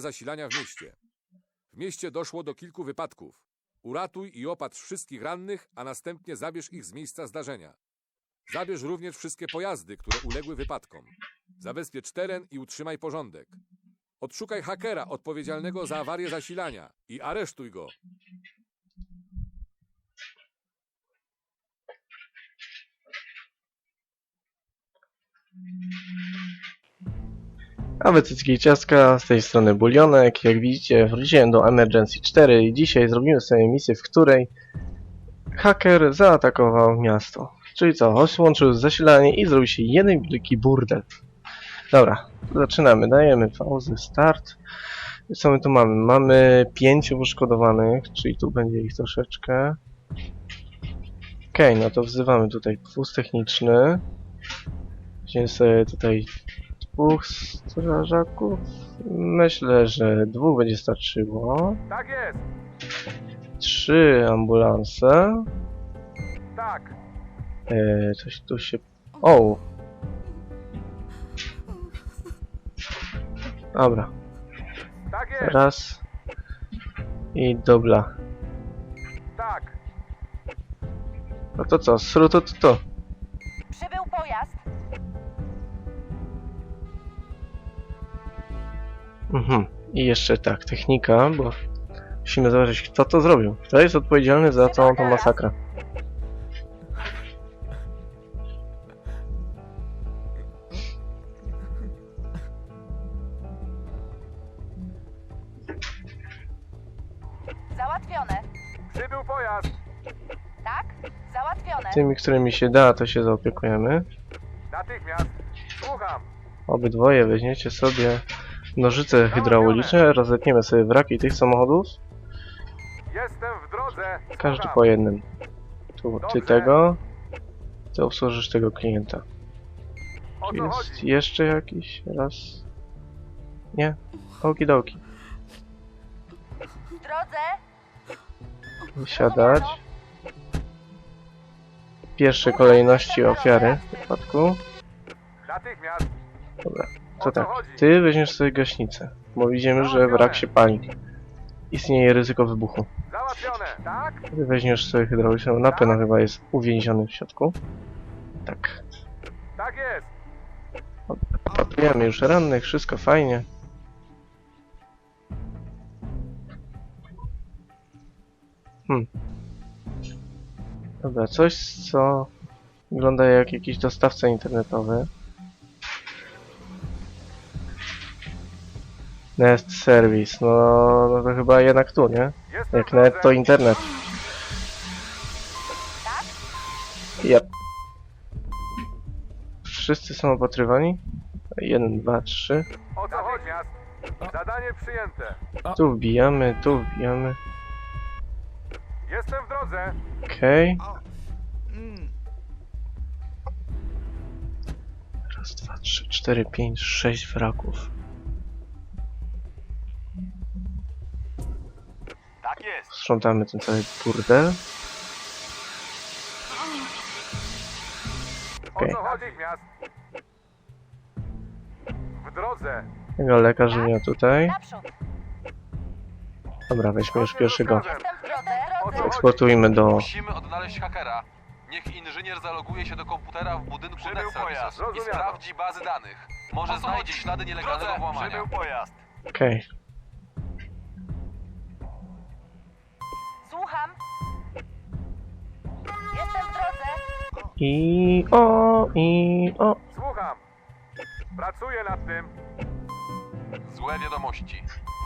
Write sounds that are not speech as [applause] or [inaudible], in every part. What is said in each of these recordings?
Zasilania w mieście. W mieście doszło do kilku wypadków. Uratuj i opatrz wszystkich rannych, a następnie zabierz ich z miejsca zdarzenia. Zabierz również wszystkie pojazdy, które uległy wypadkom. Zabezpiecz teren i utrzymaj porządek. Odszukaj hakera odpowiedzialnego za awarię zasilania i aresztuj go. A wy ciastka, z tej strony Bulionek. Jak widzicie, wróciłem do Emergency 4 i dzisiaj zrobimy sobie misję, w której haker zaatakował miasto. Czyli co, łączył zasilanie i zrobił się jeden wielki burdel. Dobra, zaczynamy. Dajemy pauzę, start. Co my tu mamy? Mamy pięciu uszkodowanych, czyli tu będzie ich troszeczkę. Okej, no to wzywamy tutaj wóz techniczny. Weźmiemy sobie tutaj dwóch strażaków. Myślę, że dwóch będzie starczyło. Tak jest! Trzy ambulanse. Tak! Eee, coś tu się... O! Dobra, Tak raz. I dobra. Tak! No to co, sru to to to. Mhm. I jeszcze tak, technika, bo musimy zobaczyć kto to zrobił. Kto jest odpowiedzialny za całą tą masakrę. Załatwione. Przybył pojazd! Tak? Załatwione. Tymi, którymi się da, to się zaopiekujemy. Natychmiast! Słucham! Obydwoje weźmiecie sobie nożyce hydrauliczne, rozetniemy sobie wraki tych samochodów. Jestem w drodze! Każdy po jednym. Tu, ty tego. Ty obsłużysz tego klienta. Jest jeszcze jakiś? Raz. Nie? Okidoki. W drodze. Wysiadać. W pierwszej kolejności ofiary w wypadku. Natychmiast! Dobra, to tak. Ty weźmiesz sobie gaśnicę, bo widzimy, że wrak się pali. Istnieje ryzyko wybuchu. Załatwione! Tak? Ty weźmiesz sobie hydrauliczną, na pewno chyba jest uwięziony w środku. Tak. Tak jest! Patrujemy już rannych, wszystko fajnie. Hmm. Dobra, coś co wygląda jak jakiś dostawca internetowy. Nest Service, no, no to chyba jednak tu, nie? Jak net to internet. Yep. Wszyscy są opatrywani? Jeden, dwa, trzy. O co chodzi? Zadanie przyjęte! Tu wbijamy, tu wbijamy. Jestem w drodze! Okej. Raz, dwa, trzy, cztery, pięć, sześć wraków. Tak jest! Sprzątamy ten cały burdel. Okej. O co chodzi? Natychmiast! W drodze! Tego lekarz miał tutaj. Naprzód. Dobra, weźmy już pierwszego. Jestem w drodze. Eksportujmy do... Musimy odnaleźć hakera. Niech inżynier zaloguje się do komputera w budynku Przybył pojazd. i Zrozumiano. sprawdzi bazy danych. Może znajdzie ślady nielegalnego włamania. pojazd! Okej. I o, i o. Słucham! Pracuję nad tym! Złe wiadomości.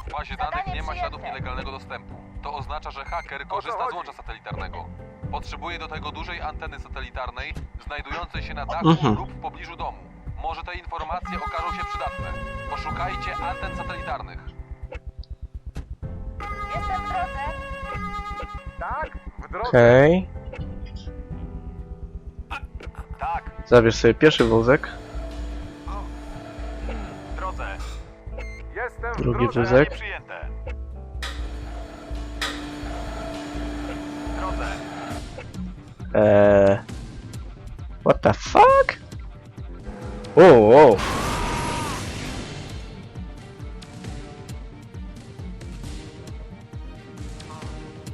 W bazie danych nie ma śladów nielegalnego dostępu. To oznacza, że haker korzysta z łącza satelitarnego. Potrzebuje do tego dużej anteny satelitarnej, znajdującej się na dachu Mhm. lub w pobliżu domu. Może te informacje okażą się przydatne. Poszukajcie anten satelitarnych. Jestem w drodze. Tak? W drodze! Okej. Zabierz sobie pierwszy wózek, Jestem drugi wózek. Eee... What the fuck? O, o.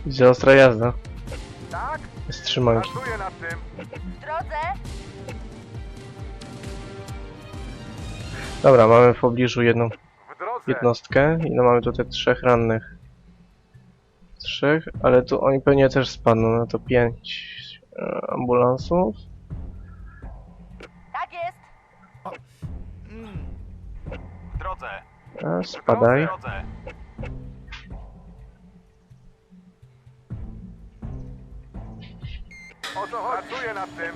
Idzie ostra jazda. Tak? Jest trzymanki. Pracuję tym. W drodze. Dobra, mamy w pobliżu jedną jednostkę i no mamy tutaj trzech rannych. Trzech, ale tu oni pewnie też spadną, no to pięć e, ambulansów. Tak jest. W drodze. E, spadaj. O co chodzi? Pracuję nad tym.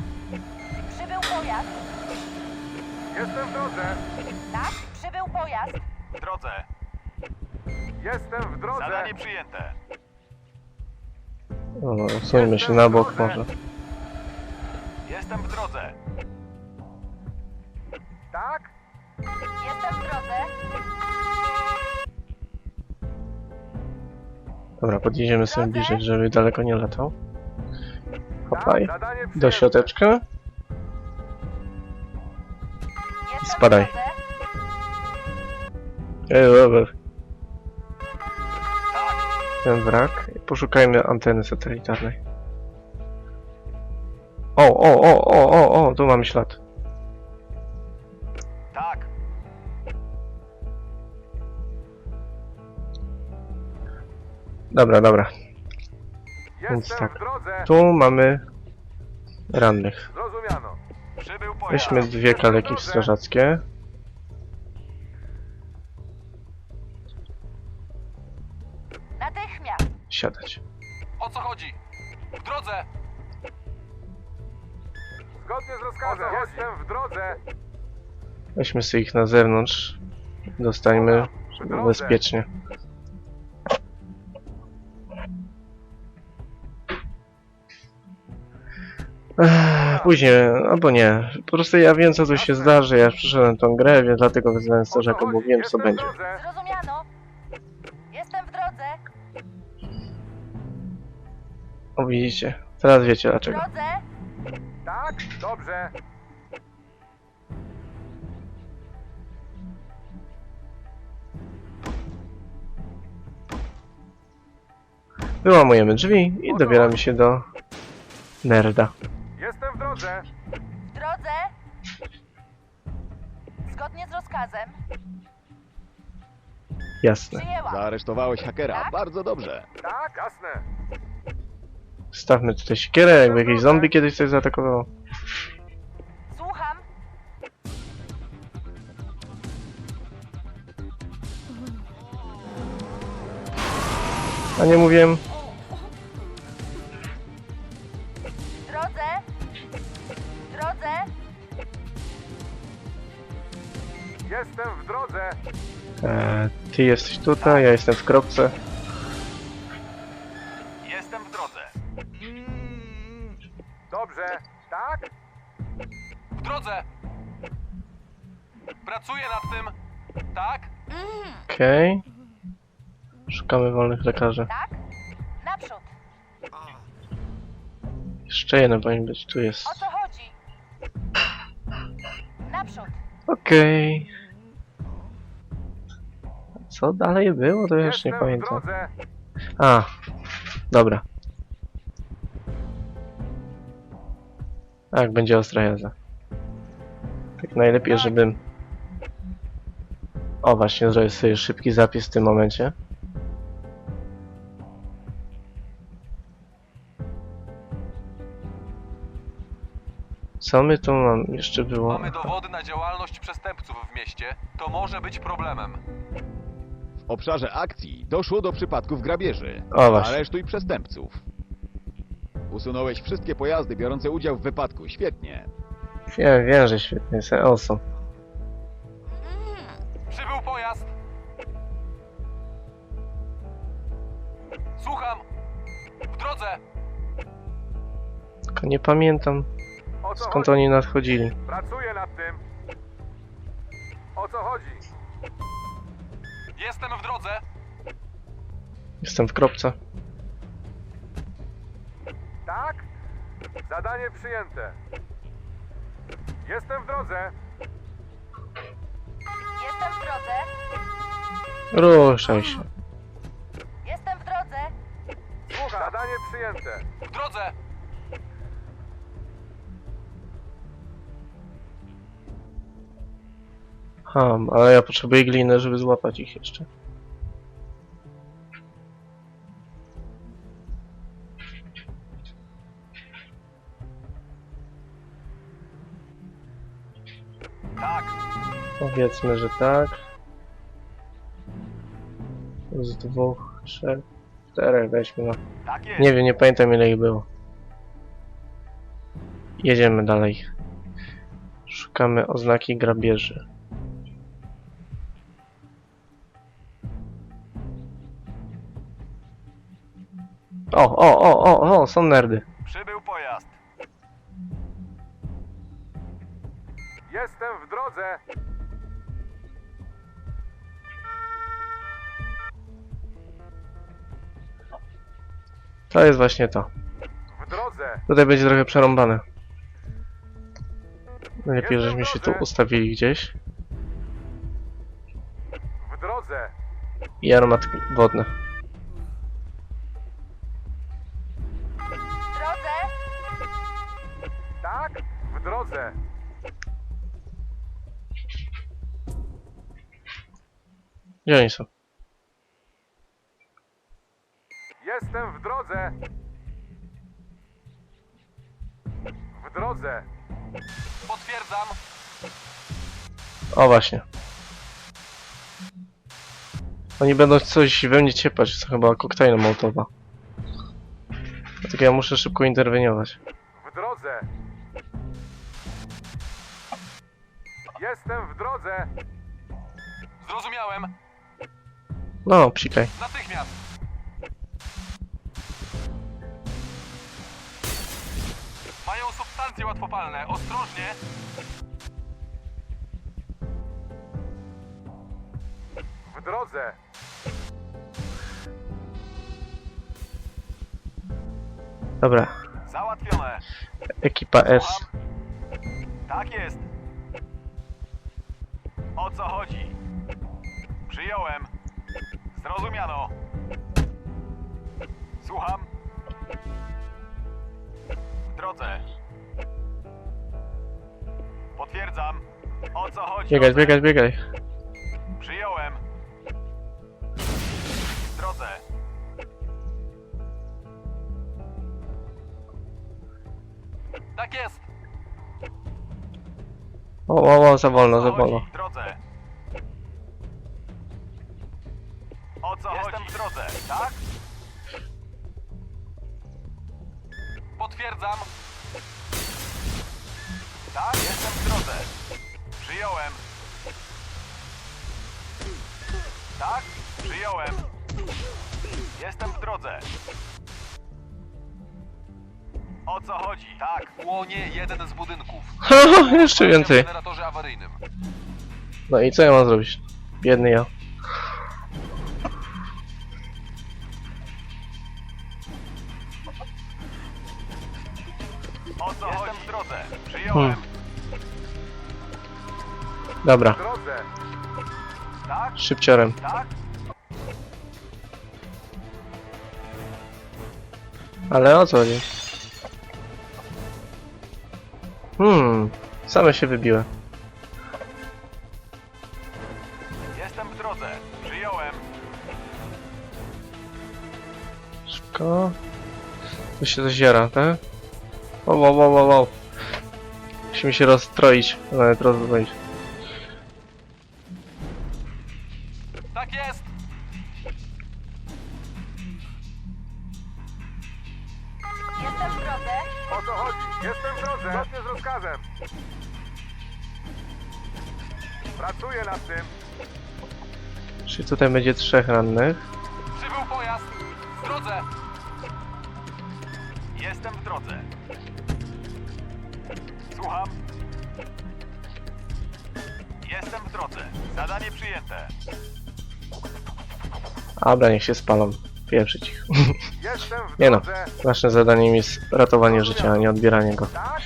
Przybył pojazd. Jestem w drodze. Tak, przybył pojazd. W drodze. Jestem w drodze. Zadanie przyjęte. O, Usuńmy się na bok może. Jestem w drodze. Tak? Jestem w drodze. Dobra, podjedziemy sobie bliżej, żeby daleko nie latał. Hopaj. Tak, Do siateczkę. Jestem Spadaj. w drodze. Ej, dobra. Tak. Ten wrak. Poszukajmy anteny satelitarnej. O, o, o, o, o, o, tu mamy ślad. Tak. Dobra, dobra. Więc Jestem tak. w drodze. Tu mamy rannych. Zrozumiano. Przybył pojazd. Weźmy dwie kaleki strażackie. Siadać. O co chodzi? W drodze. Zgodnie z rozkazem. Jestem w drodze. Weźmy sobie ich na zewnątrz. Dostańmy żeby bezpiecznie. Później, albo nie. Po prostu ja wiem co tu się zdarzy, ja już przeszedłem tą grę, więc dlatego wyzwałem strażaka, bo wiem co będzie. O widzicie, teraz wiecie W dlaczego. drodze. Tak? Dobrze. Wyłamujemy drzwi i dobieramy się do nerda. Jestem w drodze. W drodze. Zgodnie z rozkazem. Jasne. Przyjęłam. Zaaresztowałeś hakera. Tak? Bardzo dobrze. Tak? Jasne. Stawmy tutaj siekierę, jakby jakiś zombie kiedyś coś zaatakowało. Słucham. A nie mówiłem, W drodze. W drodze. Jestem w drodze. e, ty jesteś tutaj, ja jestem w kropce. Szukamy wolnych lekarzy. Tak. Naprzód. Jeszcze jeden powinien być, tu jest. O co chodzi? Naprzód. Okej. Co dalej było, to ja już Jestem nie w pamiętam. drodze. A, dobra. Tak, będzie ostra jazda. Tak najlepiej, żebym... O, właśnie, zrobię sobie szybki zapis w tym momencie. Co my tu mam jeszcze było? Mamy dowody na działalność przestępców w mieście. To może być problemem. W obszarze akcji doszło do przypadków grabieży. O, właśnie. Aresztuj przestępców. Usunąłeś wszystkie pojazdy biorące udział w wypadku. Świetnie. Wiem, wiem, że świetnie jest. Awesome. Przybył pojazd. Słucham. W drodze. Tylko nie pamiętam skąd chodzi? oni nadchodzili. Pracuję nad tym. O co chodzi? Jestem w drodze. Jestem w kropce. Tak? Zadanie przyjęte. Jestem w drodze. Jestem w drodze. Ruszaj się. Jestem w drodze. Słucham. Zadanie przyjęte. W drodze! Ha, ale ja potrzebuję gliny, żeby złapać ich jeszcze. Tak. Powiedzmy, że tak. Z dwóch, trzech, czterech weźmy no. Tak. Nie wiem, nie pamiętam ile ich było. Jedziemy dalej. Szukamy oznaki grabieży. O, o, o, o, o, są nerdy. Przybył pojazd. Jestem w drodze. To jest właśnie to. W drodze. Tutaj będzie trochę przerąbane. Lepiej, żeśmy się tu ustawili gdzieś. W drodze. I aromatki wodne. Gdzie oni są? Jestem w drodze. W drodze. Potwierdzam. O właśnie. Oni będą coś we mnie ciepać, to chyba koktajl Mołotowa. Dlatego ja muszę szybko interweniować. Jestem w drodze. Zrozumiałem. No, psikaj. Natychmiast. Mają substancje łatwopalne. Ostrożnie. W drodze. Dobra, Załatwione. ekipa S. Tak jest. O co chodzi? Przyjąłem. Zrozumiano. Słucham. W drodze. Potwierdzam. O co chodzi? Biegać, Oce? biegać, biegaj. Przyjąłem. W drodze. Tak jest. O, o, o, za wolno, za wolno. W drodze. O co Jestem chodzi? w drodze, tak? Potwierdzam. Tak, jestem w drodze. Przyjąłem. Tak, przyjąłem. Jestem w drodze. O co chodzi? Tak, płonie jeden z budynków. Haha, [laughs] jeszcze W więcej. generatorze awaryjnym. No i co ja mam zrobić? Biedny ja. O co Jestem chodzi? w drodze. Przyjąłem. Hmm. Dobra, W drodze. Tak, szybciorem. tak. Ale o co chodzi? Same się wybiły. Jestem w drodze. Przyjąłem. Szybko. Tu się coś jara, tak? Wow, wow, wow, wow, wow. Musimy się rozstroić, nawet rozbroić. Tutaj będzie trzech rannych. Przybył pojazd. W drodze. Jestem w drodze. Słucham. Jestem w drodze. Zadanie przyjęte. Dobra, niech się spalą. Pieprzyć ich. [laughs] Jestem w Nie no. drodze. Naszym zadaniem jest ratowanie życia, a nie odbieranie go. Tak?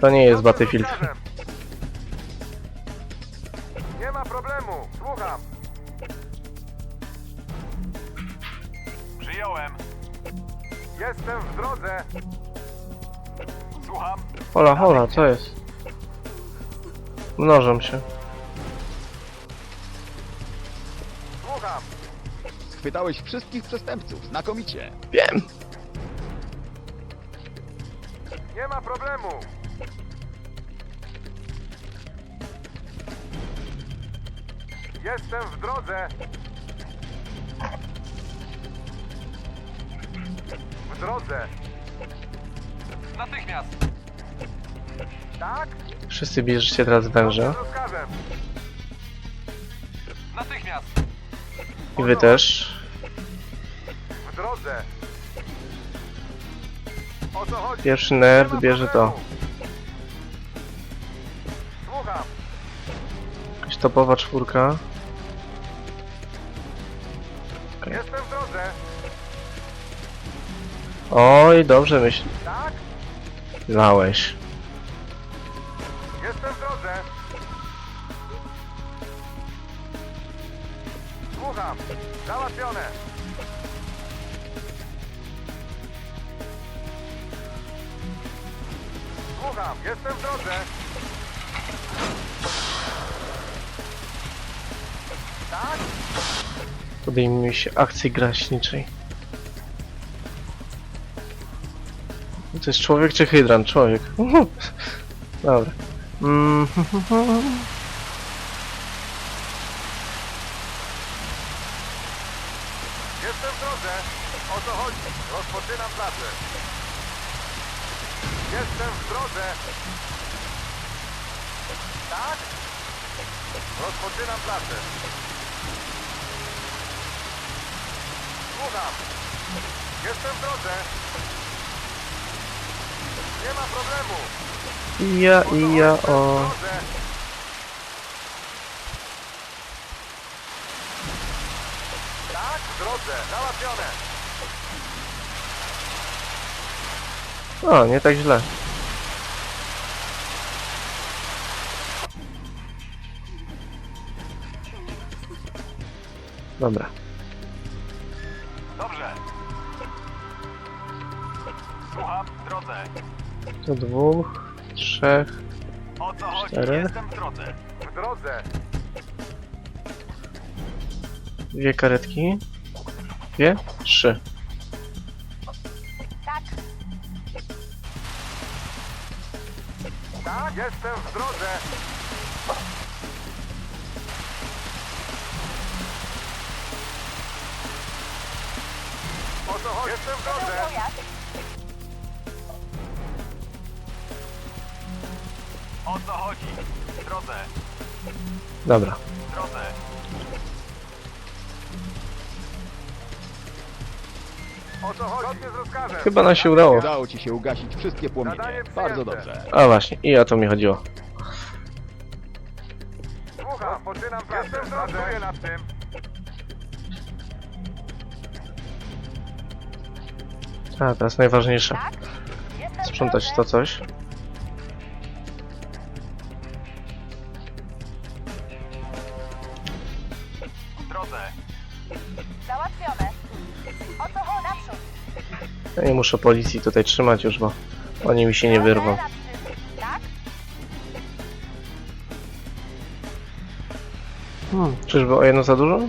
To nie jest z Battlefield. rozkazem. Jestem w drodze. Słucham. Hola, hola, co jest? Mnożą się. Słucham. Schwytałeś wszystkich przestępców. Znakomicie. Wiem. Nie ma problemu. Jestem w drodze. W drodze. Natychmiast. Tak? Wszyscy bierzecie teraz. Z rozkazem. Natychmiast. I wy też. W drodze. O co chodzi? Pierwszy nerd bierze to. Słucham. Jakaś topowa czwórka. Oj, dobrze. Tak? Lałeś. Jestem w drodze. Słucham. Załatwione. Słucham. Jestem w drodze. Tak? Podejmijmy się akcji graśniczej. To jest człowiek czy hydrant? Człowiek. Dobra. Mm, Jestem w drodze. O co chodzi? Rozpoczynam pracę. Jestem w drodze. Tak? Rozpoczynam pracę. Słucham. Jestem w drodze. Nie ma problemu. I ja, i ja, o. Tak, w drodze. Załatwione. O, nie tak źle. Dobra. Dobrze. Słucham. W drodze. To dwóch, trzech. O co chodzi? Cztery. Jestem w drodze. W drodze. Dwie karetki. Dwie? Trzy. Tak, Tak, jestem w drodze. O co chodzi? Jestem w drodze. pojazd. Drodze. Dobra. W drodze. O co chodzi? Zgodnie z rozkazem. Chyba nam się udało. Udało ci się ugasić wszystkie płomienie. Bardzo dobrze. A właśnie, i o to mi chodziło. Słucham. Rozpoczynam pracę. Jestem w drodze. Pracuję nad tym. A, teraz najważniejsze. Tak? Sprzątać to coś. Ja nie muszę policji tutaj trzymać już, bo oni mi się nie wyrwą. Hmm, czyżby o jedno za dużo?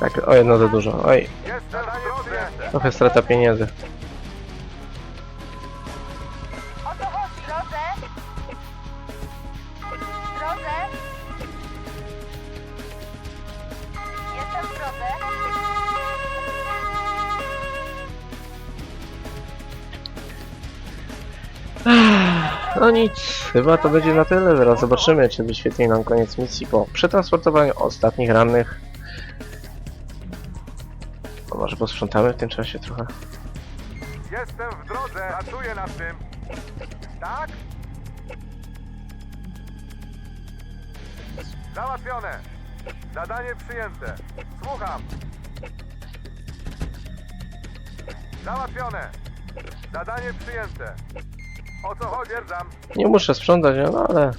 Tak, o jedno za dużo. Oj, trochę strata pieniędzy. Chyba to będzie na tyle. Zaraz zobaczymy, czy wyświetli nam koniec misji po przetransportowaniu ostatnich rannych. A może posprzątamy w tym czasie trochę. Jestem w drodze. Pracuję nad tym. Tak? Załatwione. Zadanie przyjęte. Słucham. Załatwione. Zadanie przyjęte. O co chodzi? Nie muszę sprzątać, no ale...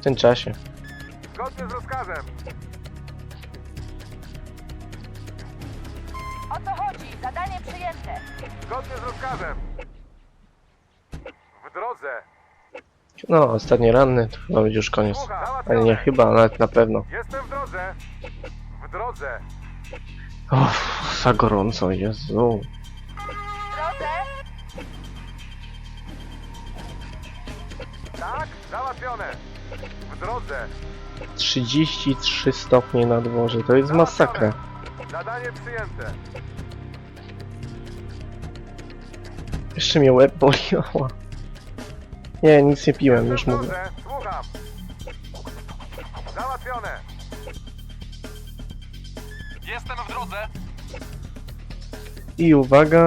W tym czasie. Zgodnie z rozkazem. O co chodzi? Zadanie przyjęte. Zgodnie z rozkazem. W drodze. No, ostatni ranny, to chyba będzie już koniec. Ale nie chyba, nawet na pewno. Jestem w drodze. W drodze. Uff, za gorąco, Jezu. Tak? Załatwione. W drodze. 33 stopnie na dworze, to jest masakra. Zadanie przyjęte. Jeszcze mnie łeb boli, [laughs] oła. Nie, nic nie piłem, już mówię. Słucham. Załatwione. Jestem w drodze. I uwaga...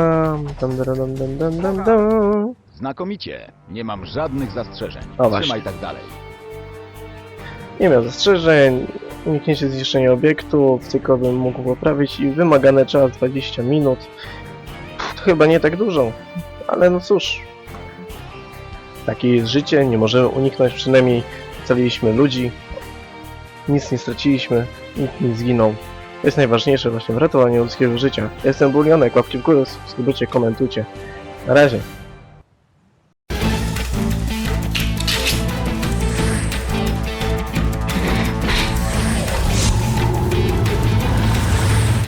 Dam, dam, dam, dam, dam, dam. Znakomicie. Nie mam żadnych zastrzeżeń. O, właśnie. Trzymaj tak dalej. Nie miał zastrzeżeń, uniknięcie zniszczenia obiektu, tylko bym mógł poprawić i wymagany czas 20 minut. Pff, To chyba nie tak dużo, ale no cóż. Takie jest życie, nie możemy uniknąć, przynajmniej ocaliliśmy ludzi. Nic nie straciliśmy, nikt nie zginął. To jest najważniejsze właśnie w ratowaniu ludzkiego życia. Jestem Bulionek, łapcie w górę, subskrybujcie, komentujcie. Na razie.